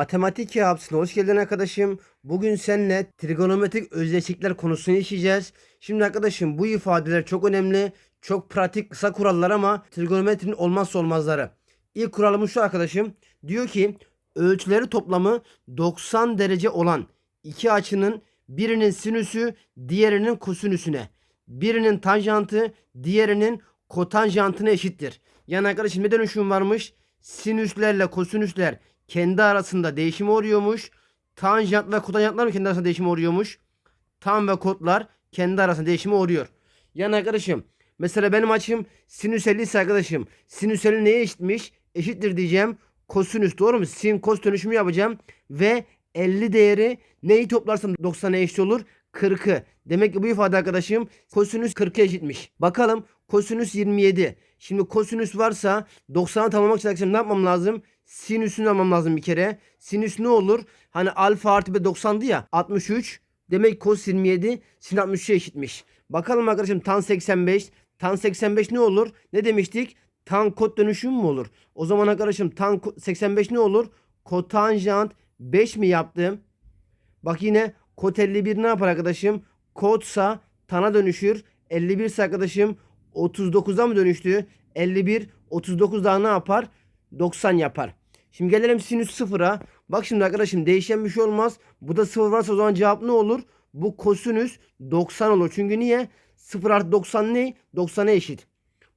Matematik hapsine hoş geldin arkadaşım. Bugün seninle trigonometrik özdeşlikler konusunu işleyeceğiz. Şimdi arkadaşım bu ifadeler çok önemli. Çok pratik kısa kurallar ama trigonometrinin olmazsa olmazları. İlk kuralımız şu arkadaşım. Diyor ki ölçüleri toplamı 90 derece olan iki açının birinin sinüsü diğerinin kosinüsüne. Birinin tanjantı diğerinin kotanjantına eşittir. Yani arkadaşım ne dönüşüm varmış? Sinüslerle kosinüsler kendi arasında değişime uğruyormuş. Tanjant ve kotanjantlar mı kendi arasında değişime uğruyormuş? Tan ve kotlar kendi arasında değişime uğruyor. Yani arkadaşım mesela benim açım sinüs 50 ise arkadaşım sinüs 50 neye eşitmiş? Eşittir diyeceğim. Kosinüs doğru mu? Sin kos dönüşümü yapacağım ve 50 değeri neyi toplarsam 90'a eşit olur? 40'ı. Demek ki bu ifade arkadaşım kosinüs 40'a eşitmiş. Bakalım kosinüs 27. Şimdi kosinüs varsa 90'a tamamlamak için arkadaşım ne yapmam lazım? Sinüsünü almam lazım bir kere. Sinüs ne olur? Hani alfa artı b 90'dı ya 63. Demek kos 27 sin 63'e eşitmiş. Bakalım arkadaşım tan 85. Tan 85 ne olur? Ne demiştik? Tan kot dönüşüm mü olur? O zaman arkadaşım tan ko- 85 ne olur? Kotanjant 5 mi yaptım? Bak yine kot 51 ne yapar arkadaşım? Kotsa tana dönüşür. 51 ise arkadaşım 39'a mı dönüştü? 51 39 daha ne yapar? 90 yapar. Şimdi gelelim sinüs sıfıra. Bak şimdi arkadaşım değişen bir şey olmaz. Bu da sıfır varsa o zaman cevap ne olur? Bu kosinüs 90 olur. Çünkü niye? 0 artı 90 ne? 90'a eşit.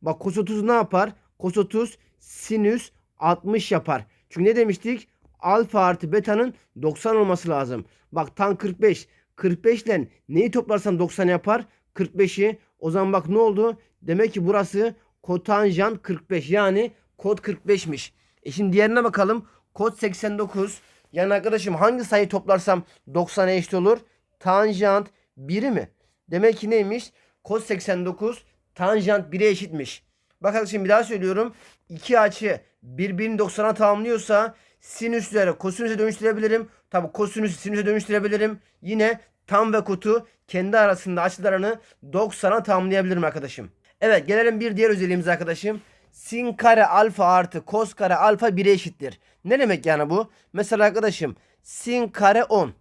Bak cos 30 ne yapar? Cos 30 sinüs 60 yapar. Çünkü ne demiştik? Alfa artı beta'nın 90 olması lazım. Bak tan 45. 45 ile neyi toplarsam 90 yapar? 45'i. O zaman bak ne oldu? Demek ki burası kotanjant 45. Yani kod 45'miş. E şimdi diğerine bakalım. Kod 89. Yani arkadaşım hangi sayı toplarsam 90'a eşit olur? Tanjant 1'i mi? Demek ki neymiş? Kod 89 tanjant 1'e eşitmiş. Bak arkadaşım bir daha söylüyorum. İki açı birbirini 90'a tamamlıyorsa sinüsleri kosinüse dönüştürebilirim. Tabi kosinüsü sinüse dönüştürebilirim. Yine tam ve kotu kendi arasında açılarını 90'a tamamlayabilirim arkadaşım. Evet gelelim bir diğer özelliğimize arkadaşım. Sin kare alfa artı kos kare alfa 1'e eşittir. Ne demek yani bu? Mesela arkadaşım sin kare 10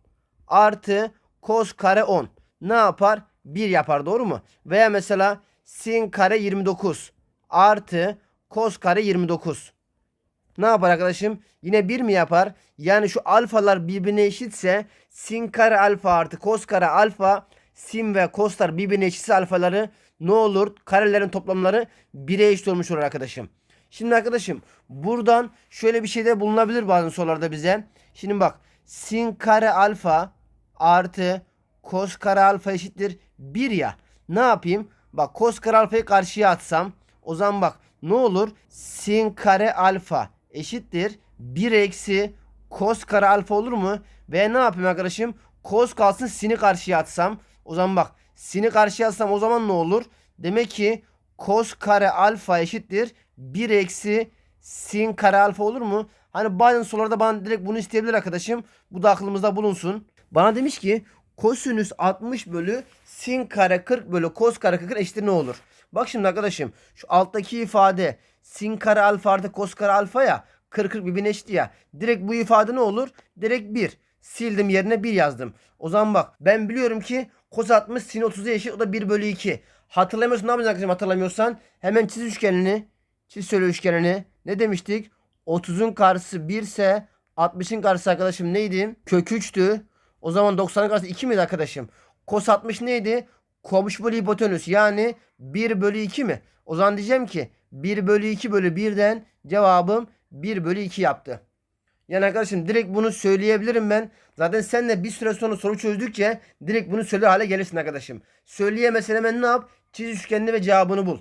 artı kos kare 10 ne yapar? 1 yapar doğru mu? Veya mesela sin kare 29 artı kos kare 29. Ne yapar arkadaşım? Yine 1 mi yapar? Yani şu alfalar birbirine eşitse sin kare alfa artı kos kare alfa sin ve koslar birbirine eşitse alfaları ne olur? Karelerin toplamları 1'e eşit olmuş olur arkadaşım. Şimdi arkadaşım buradan şöyle bir şey de bulunabilir bazı sorularda bize. Şimdi bak sin kare alfa artı kos kare alfa eşittir 1 ya. Ne yapayım? Bak kos kare alfayı karşıya atsam o zaman bak ne olur? Sin kare alfa eşittir 1 eksi kos kare alfa olur mu? Ve ne yapayım arkadaşım? Kos kalsın sin'i karşıya atsam. O zaman bak sin'i karşıya atsam o zaman ne olur? Demek ki kos kare alfa eşittir 1 eksi sin kare alfa olur mu? Hani bazen sorularda bana direkt bunu isteyebilir arkadaşım. Bu da aklımızda bulunsun. Bana demiş ki kosinüs 60 bölü sin kare 40 bölü kos kare 40 eşittir ne olur? Bak şimdi arkadaşım şu alttaki ifade sin kare alfa artı kos kare alfa ya 40 40 birbirine eşit ya. Direkt bu ifade ne olur? Direkt 1. Sildim yerine 1 yazdım. O zaman bak ben biliyorum ki kos 60 sin 30'a eşit o da 1 bölü 2. Hatırlamıyorsun ne yapacaksın hatırlamıyorsan? Hemen çiz üçgenini. Çiz şöyle üçgenini. Ne demiştik? 30'un karşısı 1 ise 60'ın karşısı arkadaşım neydi? Kök 3'tü. O zaman 90'ın karşısı 2 miydi arkadaşım? Kos 60 neydi? Komşu bölü hipotenüs yani 1 bölü 2 mi? O zaman diyeceğim ki 1 bölü 2 bölü 1'den cevabım 1 bölü 2 yaptı. Yani arkadaşım direkt bunu söyleyebilirim ben. Zaten sen de bir süre sonra soru çözdükçe direkt bunu söyler hale gelirsin arkadaşım. Söyleyemesen hemen ne yap? Çiz üçgenini ve cevabını bul.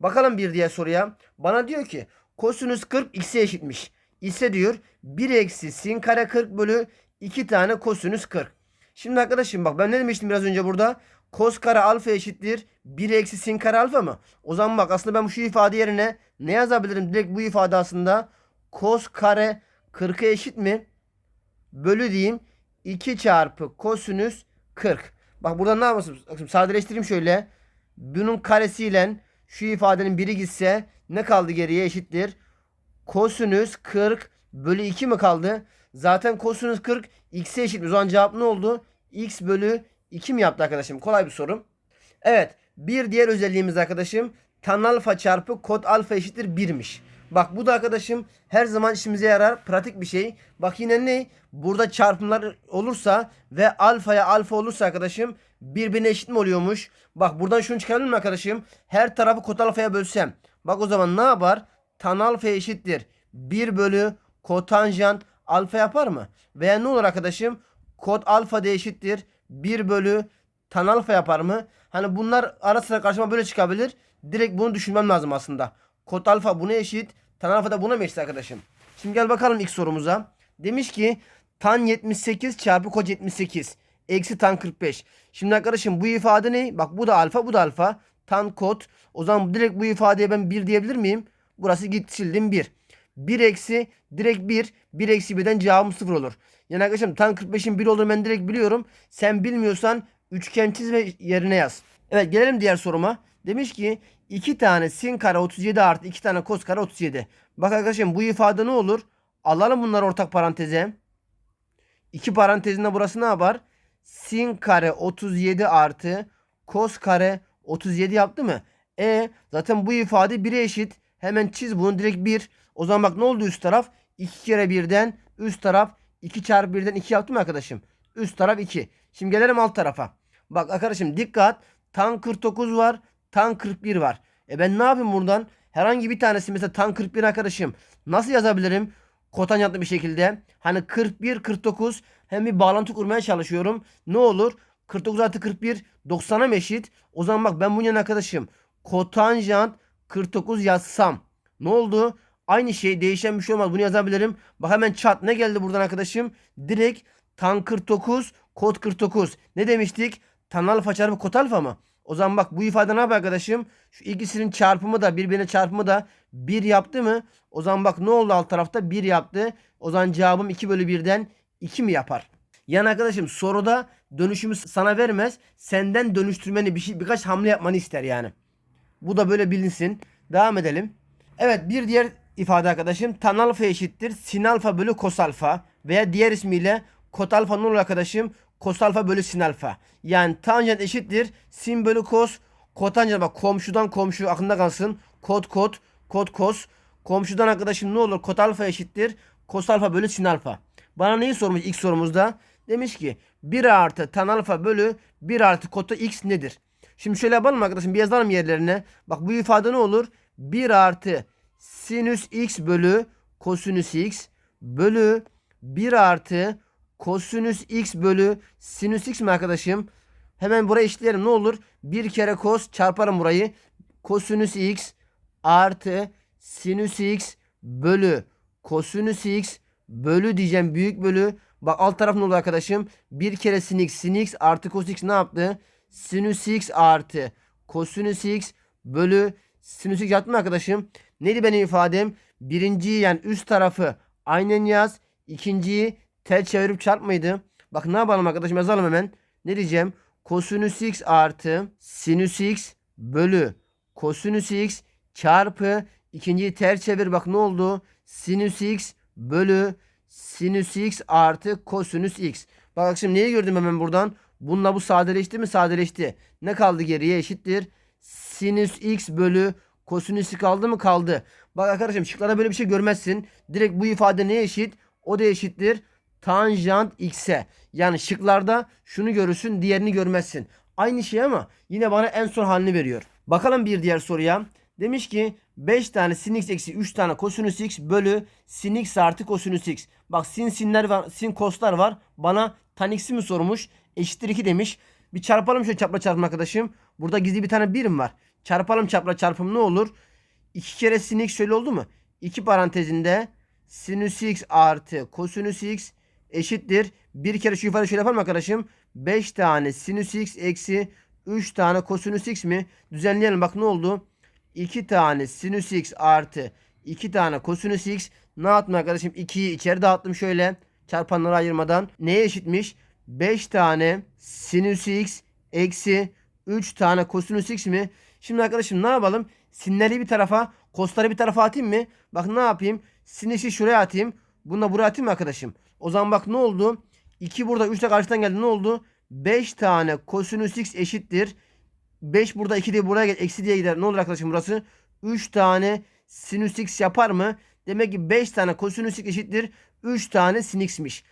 Bakalım bir diğer soruya. Bana diyor ki kosinüs 40 x'e eşitmiş. İse diyor 1 eksi sin kare 40 bölü 2 tane kosinüs 40. Şimdi arkadaşım bak ben ne demiştim biraz önce burada? Kos kare alfa eşittir 1 eksi sin kare alfa mı? O zaman bak aslında ben şu ifade yerine ne yazabilirim? Direkt bu ifade aslında kos kare 40'a eşit mi? Bölü diyeyim 2 çarpı kosinüs 40. Bak burada ne yapmasın? Bakın sadeleştireyim şöyle. Bunun karesiyle şu ifadenin biri gitse ne kaldı geriye eşittir? Kosinüs 40 bölü 2 mi kaldı? Zaten kosinüs 40 x'e eşit. O zaman cevap ne oldu? x bölü 2 mi yaptı arkadaşım? Kolay bir soru. Evet. Bir diğer özelliğimiz arkadaşım tan alfa çarpı kod alfa eşittir 1'miş. Bak bu da arkadaşım her zaman işimize yarar. Pratik bir şey. Bak yine ne? Burada çarpımlar olursa ve alfaya alfa olursa arkadaşım birbirine eşit mi oluyormuş? Bak buradan şunu çıkaralım mı arkadaşım? Her tarafı kod alfaya bölsem. Bak o zaman ne yapar? Tan alfa eşittir. 1 bölü kotanjant alfa yapar mı? Veya ne olur arkadaşım? Kod alfa da eşittir. 1 bölü tan alfa yapar mı? Hani bunlar ara sıra karşıma böyle çıkabilir. Direkt bunu düşünmem lazım aslında. Kod alfa buna eşit. Tan alfa da buna mı eşit arkadaşım? Şimdi gel bakalım ilk sorumuza. Demiş ki tan 78 çarpı kod 78 eksi tan 45. Şimdi arkadaşım bu ifade ne? Bak bu da alfa bu da alfa. Tan kod. O zaman direkt bu ifadeye ben 1 diyebilir miyim? Burası git sildim 1. 1 eksi direkt 1. 1 eksi 1'den cevabım 0 olur. Yani arkadaşım tan 45'in 1 olduğunu ben direkt biliyorum. Sen bilmiyorsan üçgen çiz ve yerine yaz. Evet gelelim diğer soruma. Demiş ki 2 tane sin kare 37 artı 2 tane kos kare 37. Bak arkadaşım bu ifade ne olur? Alalım bunları ortak paranteze. 2 parantezinde burası ne yapar? Sin kare 37 artı kos kare 37 yaptı mı? E zaten bu ifade 1'e eşit. Hemen çiz bunu direkt 1. O zaman bak ne oldu üst taraf? 2 kere 1'den üst taraf 2 çarpı 1'den 2 yaptı mı arkadaşım? Üst taraf 2. Şimdi gelelim alt tarafa. Bak arkadaşım dikkat. Tan 49 var. Tan 41 var. E ben ne yapayım buradan? Herhangi bir tanesi mesela tan 41 arkadaşım. Nasıl yazabilirim? Kotanyantlı bir şekilde. Hani 41 49 hem bir bağlantı kurmaya çalışıyorum. Ne olur? 49 artı 41 90'a mı eşit? O zaman bak ben bunun arkadaşım. Kotanjant 49 yazsam. Ne oldu? Aynı şey değişen bir şey olmaz. Bunu yazabilirim. Bak hemen çat ne geldi buradan arkadaşım? Direkt tan 49 kod 49. Ne demiştik? Tan alfa çarpı kod alfa mı? O zaman bak bu ifade ne yapıyor arkadaşım? Şu ikisinin çarpımı da birbirine çarpımı da 1 yaptı mı? O zaman bak ne oldu alt tarafta? 1 yaptı. O zaman cevabım 2 bölü 1'den 2 mi yapar? Yani arkadaşım soruda dönüşümü sana vermez. Senden dönüştürmeni bir şey, birkaç hamle yapmanı ister yani. Bu da böyle bilinsin. Devam edelim. Evet bir diğer ifade arkadaşım tan alfa eşittir sin alfa bölü kos alfa veya diğer ismiyle kot alfa ne olur arkadaşım? Kos alfa bölü sin alfa. Yani tanjant eşittir sin bölü kos. Kotanjant bak komşudan komşu aklında kalsın. Kot kot kot kos. Komşudan arkadaşım ne olur? Kot alfa eşittir. Kos alfa bölü sin alfa. Bana neyi sormuş ilk sorumuzda? Demiş ki 1 artı tan alfa bölü 1 artı kota x nedir? Şimdi şöyle yapalım arkadaşım bir yazalım yerlerine. Bak bu ifade ne olur? 1 artı sinüs x bölü kosinüs x bölü 1 artı kosinüs x bölü sinüs x mi arkadaşım? Hemen buraya eşitleyelim ne olur? 1 kere kos çarparım burayı. Kosinüs x artı sinüs x bölü kosinüs x bölü diyeceğim büyük bölü. Bak alt taraf ne oldu arkadaşım? 1 kere sin x sin x artı cos x ne yaptı? Sinüs x artı kosinüs x bölü sinüs x yaptı mı arkadaşım? Neydi benim ifadem? Birinciyi yani üst tarafı aynen yaz. İkinciyi tel çevirip çarpmaydı. Bak ne yapalım arkadaşım yazalım hemen. Ne diyeceğim? Kosinüs x artı sinüs x bölü kosinüs x çarpı ikinciyi ters çevir bak ne oldu? Sinüs x bölü sinüs x artı kosinüs x. Bak şimdi neyi gördüm hemen buradan? Bununla bu sadeleşti mi? Sadeleşti. Ne kaldı geriye? Eşittir. Sinüs x bölü kosinüs kaldı mı? Kaldı. Bak arkadaşım şıklarda böyle bir şey görmezsin. Direkt bu ifade neye eşit? O da eşittir. Tanjant x'e. Yani şıklarda şunu görürsün diğerini görmezsin. Aynı şey ama yine bana en son halini veriyor. Bakalım bir diğer soruya. Demiş ki 5 tane sin x eksi 3 tane kosinüs x bölü sin x artı kosinüs x. Bak sin sinler var, sin koslar var. Bana tan x'i mi sormuş? Eşittir 2 demiş. Bir çarpalım şöyle çapra çarpım arkadaşım. Burada gizli bir tane birim var. Çarpalım çapra çarpım ne olur? 2 kere sin x şöyle oldu mu? 2 parantezinde sinüs x artı kosinüs x eşittir. Bir kere şu ifade şöyle yapalım arkadaşım. 5 tane sinüs x eksi 3 tane kosinüs x mi? Düzenleyelim bak ne oldu? 2 tane sinüs x artı 2 tane kosinüs x. Ne yaptım arkadaşım? 2'yi içeri dağıttım şöyle. Çarpanları ayırmadan. Neye eşitmiş? 5 tane sinüs x eksi 3 tane kosinüs x mi? Şimdi arkadaşım ne yapalım? Sinleri bir tarafa, kosları bir tarafa atayım mı? Bak ne yapayım? Sinüsü şuraya atayım. Bunu buraya atayım mı arkadaşım? O zaman bak ne oldu? 2 burada 3 de karşıdan geldi. Ne oldu? 5 tane kosinüs x eşittir. 5 burada 2 diye buraya gel. Eksi diye gider. Ne olur arkadaşım burası? 3 tane sinüs x yapar mı? Demek ki 5 tane kosinüs x eşittir. 3 tane sin x'miş.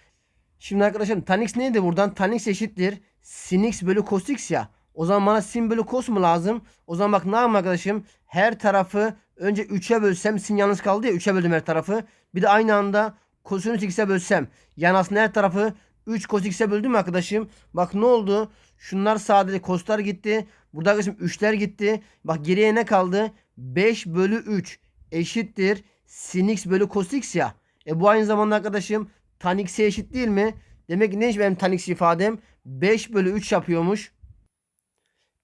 Şimdi arkadaşım tan x neydi buradan? Tan x eşittir. Sin x bölü cos x ya. O zaman bana sin bölü cos mu lazım? O zaman bak ne yapayım arkadaşım? Her tarafı önce 3'e bölsem sin yalnız kaldı ya 3'e böldüm her tarafı. Bir de aynı anda kosinüs x'e bölsem. Yani aslında her tarafı 3 cos x'e böldüm arkadaşım? Bak ne oldu? Şunlar sadece coslar gitti. Burada arkadaşım 3'ler gitti. Bak geriye ne kaldı? 5 bölü 3 eşittir. Sin x bölü cos x ya. E bu aynı zamanda arkadaşım tan x'e eşit değil mi? Demek ki neymiş benim tan x ifadem? 5 bölü 3 yapıyormuş.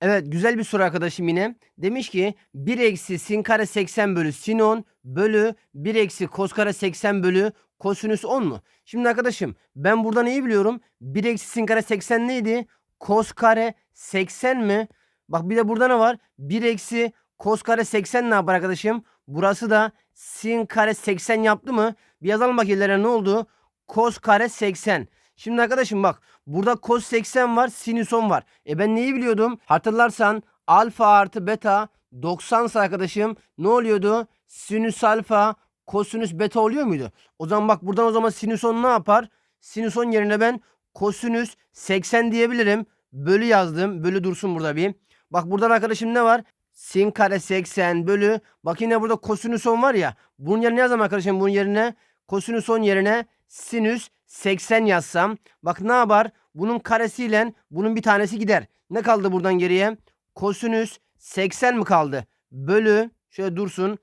Evet güzel bir soru arkadaşım yine. Demiş ki 1 eksi sin kare 80 bölü sin 10 bölü 1 eksi kos kare 80 bölü kosinüs 10 mu? Şimdi arkadaşım ben buradan iyi biliyorum. 1 eksi sin kare 80 neydi? Kos kare 80 mi? Bak bir de burada ne var? 1 eksi kos kare 80 ne yapar arkadaşım? Burası da sin kare 80 yaptı mı? Bir yazalım bak yerlere ne oldu? Kos kare 80. Şimdi arkadaşım bak burada cos 80 var sinüs 10 var. E ben neyi biliyordum? Hatırlarsan alfa artı beta 90 ise arkadaşım ne oluyordu? Sinüs alfa kosinüs beta oluyor muydu? O zaman bak buradan o zaman sinüs 10 ne yapar? Sinüs 10 yerine ben kosinüs 80 diyebilirim. Bölü yazdım. Bölü dursun burada bir. Bak buradan arkadaşım ne var? Sin kare 80 bölü. Bak yine burada kosinüs 10 var ya. Bunun yerine yazalım arkadaşım. Bunun yerine kosinüs 10 yerine sinüs 80 yazsam. Bak ne yapar? Bunun karesiyle bunun bir tanesi gider. Ne kaldı buradan geriye? Kosinüs 80 mi kaldı? Bölü. Şöyle dursun.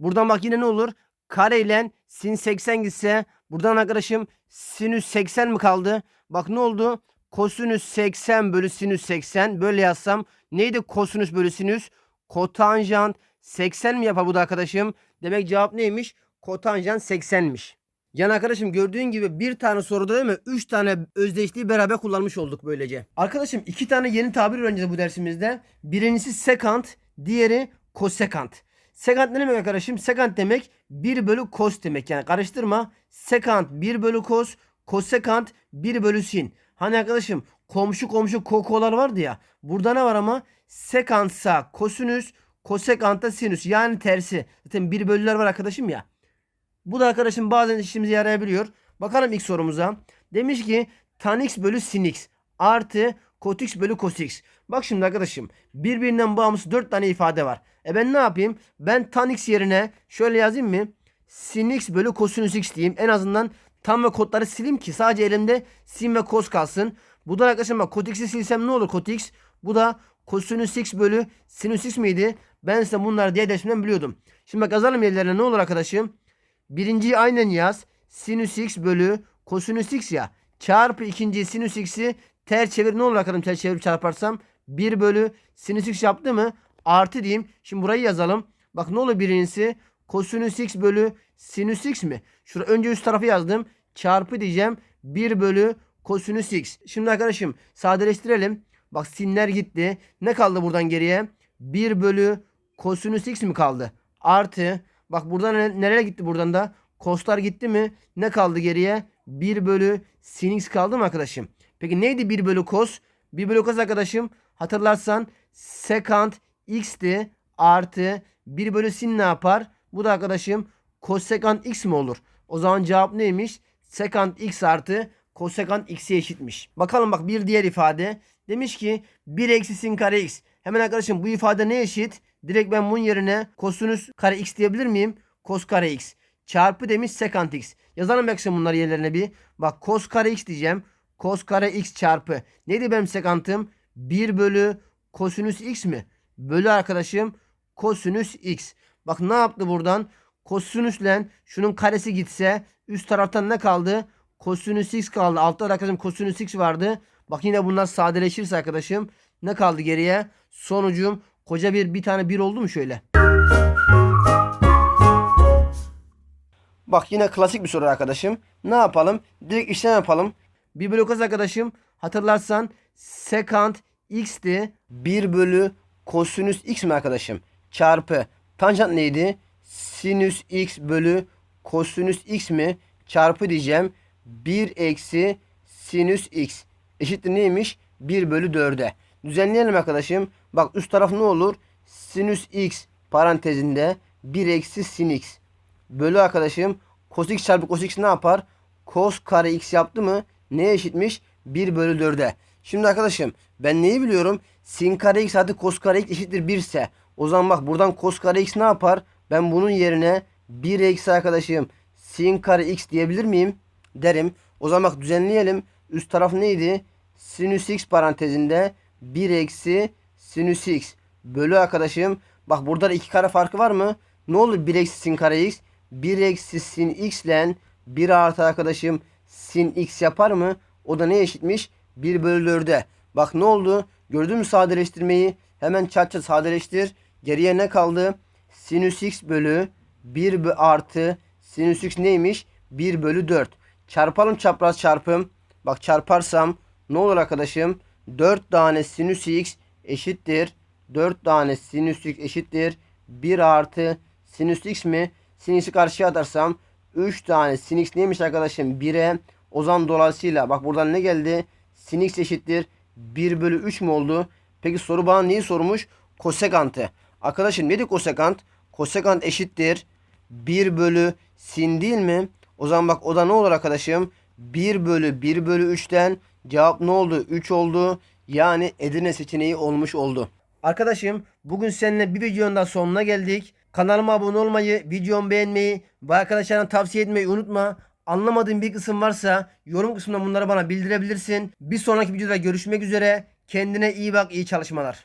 Buradan bak yine ne olur? Kare ile sin 80 gitse buradan arkadaşım sinüs 80 mi kaldı? Bak ne oldu? Kosinüs 80 bölü sinüs 80 böyle yazsam neydi kosinüs bölü sinüs? Kotanjant 80 mi yapar bu da arkadaşım? Demek cevap neymiş? Kotanjant 80'miş. Yani arkadaşım gördüğün gibi bir tane soruda değil mi? Üç tane özdeşliği beraber kullanmış olduk böylece. Arkadaşım iki tane yeni tabir öğreneceğiz bu dersimizde. Birincisi sekant, diğeri kosekant. Sekant ne demek arkadaşım? Sekant demek 1 bölü kos demek. Yani karıştırma. Sekant 1 bölü kos, kosekant 1 bölü sin. Hani arkadaşım komşu komşu kokolar vardı ya. Burada ne var ama? Sekantsa kosinüs, kosekanta sinüs. Yani tersi. Zaten 1 bölüler var arkadaşım ya. Bu da arkadaşım bazen işimize yarayabiliyor. Bakalım ilk sorumuza. Demiş ki tan x bölü sin x artı kot x bölü cos x. Bak şimdi arkadaşım birbirinden bağımsız 4 tane ifade var. E ben ne yapayım? Ben tan x yerine şöyle yazayım mı? Sin x bölü kosinüs x diyeyim. En azından tam ve kodları sileyim ki sadece elimde sin ve cos kalsın. Bu da arkadaşım bak kot x'i silsem ne olur kot x? Bu da kosinüs x bölü sinüs x miydi? Ben size bunları diye dersimden biliyordum. Şimdi bak yazalım yerlerine ne olur arkadaşım? Birinciyi aynen yaz. Sinüs x bölü kosinüs x ya. Çarpı ikinciyi sinüs x'i ters çevir. Ne olur bakalım ters çevirip çarparsam? 1 bölü sinüs x yaptı mı? Artı diyeyim. Şimdi burayı yazalım. Bak ne olur birincisi? Kosinüs x bölü sinüs x mi? Şurada önce üst tarafı yazdım. Çarpı diyeceğim. 1 bölü kosinüs x. Şimdi arkadaşım sadeleştirelim. Bak sinler gitti. Ne kaldı buradan geriye? 1 bölü kosinüs x mi kaldı? Artı Bak buradan ne- nereye gitti buradan da? Koslar gitti mi? Ne kaldı geriye? 1 bölü sin x kaldı mı arkadaşım? Peki neydi 1 bölü kos? 1 bölü kos arkadaşım hatırlarsan sekant x'ti artı 1 bölü sin ne yapar? Bu da arkadaşım kosekant x mi olur? O zaman cevap neymiş? Sekant x artı kosekant x'e eşitmiş. Bakalım bak bir diğer ifade. Demiş ki 1 eksi sin kare x. Hemen arkadaşım bu ifade ne eşit? Direkt ben bunun yerine kosinüs kare x diyebilir miyim? Kos kare x. Çarpı demiş sekant x. Yazalım bakayım bunları yerlerine bir. Bak kos kare x diyeceğim. Kos kare x çarpı. Neydi benim sekantım? 1 bölü kosinüs x mi? Bölü arkadaşım kosinüs x. Bak ne yaptı buradan? Kosinüsle şunun karesi gitse üst taraftan ne kaldı? Kosinüs x kaldı. Altta da arkadaşım kosinüs x vardı. Bak yine bunlar sadeleşirse arkadaşım ne kaldı geriye? Sonucum koca bir bir tane bir oldu mu şöyle? Bak yine klasik bir soru arkadaşım. Ne yapalım? Direkt işlem yapalım. Bir kos arkadaşım. Hatırlarsan sekant x'ti. 1 bölü kosinüs x mi arkadaşım? Çarpı. Tanjant neydi? Sinüs x bölü kosinüs x mi? Çarpı diyeceğim. 1 eksi sinüs x eşittir neymiş? 1 bölü 4'e. Düzenleyelim arkadaşım. Bak üst taraf ne olur? Sinüs x parantezinde 1 eksi sin x. Bölü arkadaşım. Cos x çarpı cos x ne yapar? Cos kare x yaptı mı? Neye eşitmiş? 1 bölü 4'e. Şimdi arkadaşım ben neyi biliyorum? Sin kare x artı cos kare x eşittir 1 ise. O zaman bak buradan cos kare x ne yapar? Ben bunun yerine 1 eksi arkadaşım sin kare x diyebilir miyim? Derim. O zaman bak düzenleyelim. Üst taraf neydi? Sinüs x parantezinde 1 eksi sinüs x bölü arkadaşım. Bak burada da iki kare farkı var mı? Ne olur 1 eksi sin kare x? 1 eksi sin x ile 1 artı arkadaşım sin x yapar mı? O da ne eşitmiş? 1 bölü 4'e. Bak ne oldu? Gördün mü sadeleştirmeyi? Hemen çat çat sadeleştir. Geriye ne kaldı? Sinüs x bölü 1 bö- artı sinüs x neymiş? 1 bölü 4. Çarpalım çapraz çarpım. Bak çarparsam ne olur arkadaşım? 4 tane sinüs x eşittir. 4 tane sinüs x eşittir. 1 artı sinüs x mi? Sin x'i karşıya atarsam 3 tane sin x neymiş arkadaşım? 1'e. O zaman dolayısıyla bak buradan ne geldi? Sin x eşittir. 1 bölü 3 mü oldu? Peki soru bana neyi sormuş? Kosekantı. Arkadaşım nedir kosekant? Kosekant eşittir. 1 bölü sin değil mi? O zaman bak o da ne olur arkadaşım? 1 bölü 1 bölü 3'ten cevap ne oldu? 3 oldu. Yani Edirne seçeneği olmuş oldu. Arkadaşım bugün seninle bir videonun daha sonuna geldik. Kanalıma abone olmayı, videomu beğenmeyi ve arkadaşlarına tavsiye etmeyi unutma. Anlamadığın bir kısım varsa yorum kısmında bunları bana bildirebilirsin. Bir sonraki videoda görüşmek üzere. Kendine iyi bak, iyi çalışmalar.